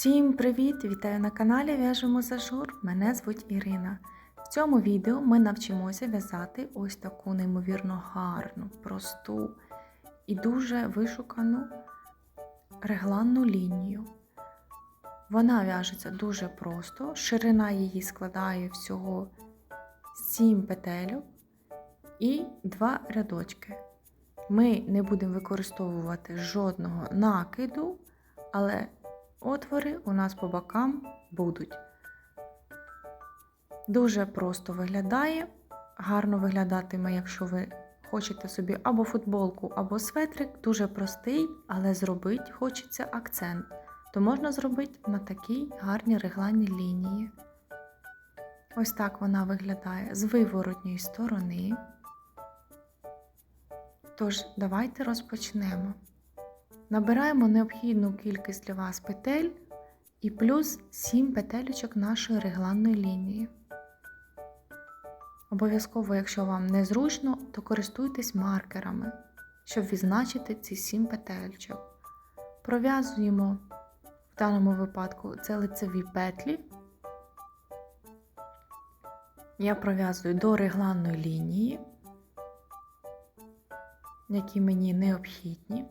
Всім привіт! Вітаю на каналі В'яжемо за жур. Мене звуть Ірина. В цьому відео ми навчимося в'язати ось таку неймовірно гарну, просту і дуже вишукану регланну лінію. Вона в'яжеться дуже просто, ширина її складає всього 7 петельок і 2 рядочки. Ми не будемо використовувати жодного накиду, але отвори у нас по бокам будуть. Дуже просто виглядає, гарно виглядатиме, якщо ви хочете собі або футболку, або светрик. Дуже простий, але зробити хочеться акцент. То можна зробити на такій гарній регланній лінії. Ось так вона виглядає з виворотньої сторони. Тож, давайте розпочнемо. Набираємо необхідну кількість для вас петель і плюс 7 петелечок нашої регланної лінії. Обов'язково, якщо вам незручно, то користуйтесь маркерами, щоб відзначити ці 7 петельчок. Пров'язуємо в даному випадку це лицеві петлі. Я пров'язую до регланної лінії, які мені необхідні.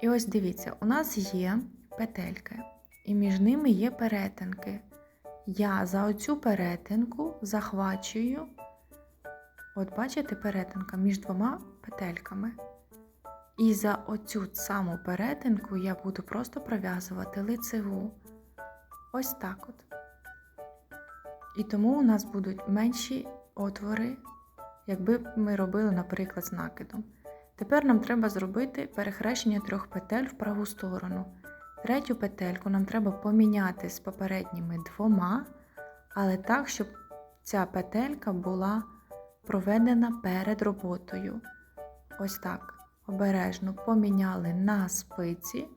І ось дивіться, у нас є петельки, і між ними є перетинки. Я за оцю перетинку захвачую, от бачите, перетинка між двома петельками. І за оцю саму перетинку я буду просто пров'язувати лицеву. Ось так от. І тому у нас будуть менші отвори, якби ми робили, наприклад, з накидом. Тепер нам треба зробити перехрещення трьох петель в праву сторону. Третю петельку нам треба поміняти з попередніми двома, але так, щоб ця петелька була проведена перед роботою. Ось так. Обережно поміняли на спиці.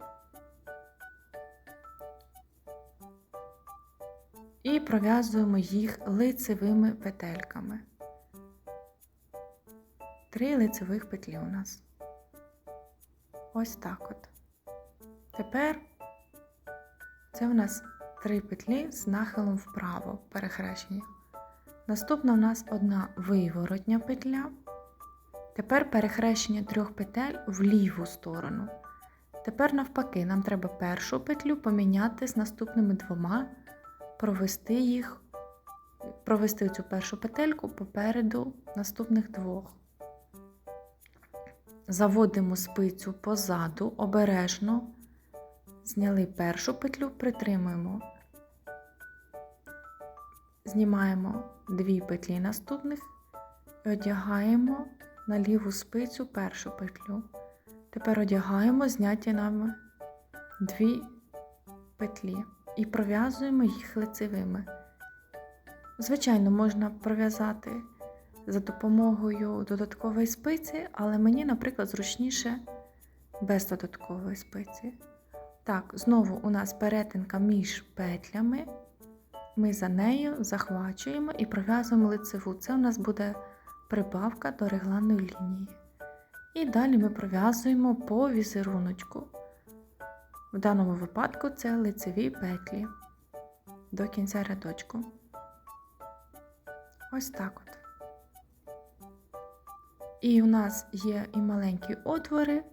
І пров'язуємо їх лицевими петельками. Три лицевих петлі у нас. Ось так от. Тепер це у нас три петлі з нахилом вправо перехрещення. Наступна у нас одна виворотня петля. Тепер перехрещення трьох петель в ліву сторону. Тепер, навпаки, нам треба першу петлю поміняти з наступними двома, провести їх, провести цю першу петельку попереду наступних двох. Заводимо спицю позаду, обережно, зняли першу петлю, притримуємо, знімаємо дві петлі наступних і одягаємо на ліву спицю першу петлю. Тепер одягаємо зняті нами дві петлі і пров'язуємо їх лицевими. Звичайно, можна пров'язати за допомогою додаткової спиці, але мені, наприклад, зручніше без додаткової спиці. Так, знову у нас перетинка між петлями. Ми за нею захвачуємо і пров'язуємо лицеву. Це у нас буде прибавка до регланної лінії. І далі ми пров'язуємо по візеруночку. В даному випадку це лицеві петлі до кінця рядочку. Ось так от. І у нас є і маленькі отвори,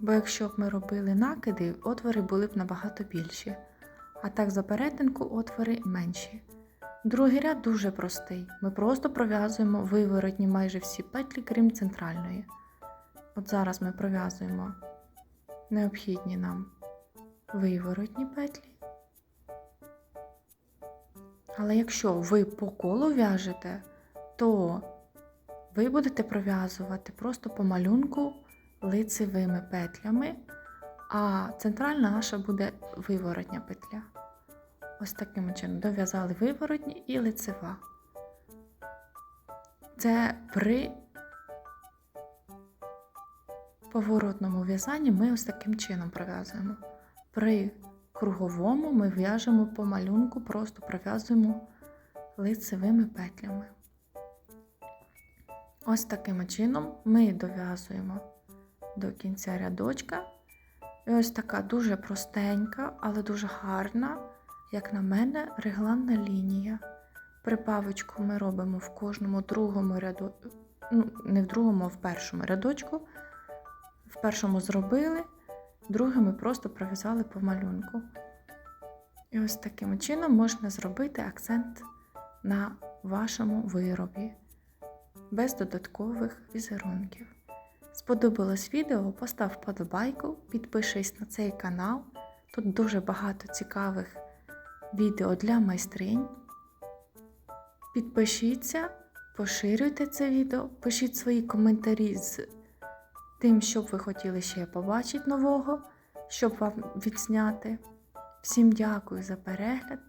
бо якщо б ми робили накиди, отвори були б набагато більші. А так за перетинку отвори менші. Другий ряд дуже простий. Ми просто пров'язуємо виворотні майже всі петлі, крім центральної. От зараз ми пров'язуємо необхідні нам виворотні петлі. Але якщо ви по колу в'яжете, то ви будете пров'язувати просто по малюнку лицевими петлями, а центральна наша буде виворотня петля. Ось таким чином дов'язали виворотні і лицева. Це при поворотному в'язанні ми ось таким чином пров'язуємо. При круговому ми в'яжемо по малюнку, просто пров'язуємо лицевими петлями. Ось таким чином ми дов'язуємо до кінця рядочка І ось така дуже простенька, але дуже гарна, як на мене, регланна лінія. Прибавочку ми робимо в кожному другому ряду, ну, не в другому, а в першому рядочку. В першому зробили, другим ми просто пров'язали по малюнку. І ось таким чином можна зробити акцент на вашому виробі без додаткових візерунків. Сподобалось відео? Постав вподобайку, підпишись на цей канал. Тут дуже багато цікавих відео для майстринь. Підпишіться, поширюйте це відео, пишіть свої коментарі з тим, що б ви хотіли ще побачити нового, щоб вам відзняти. Всім дякую за перегляд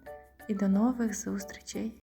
і до нових зустрічей!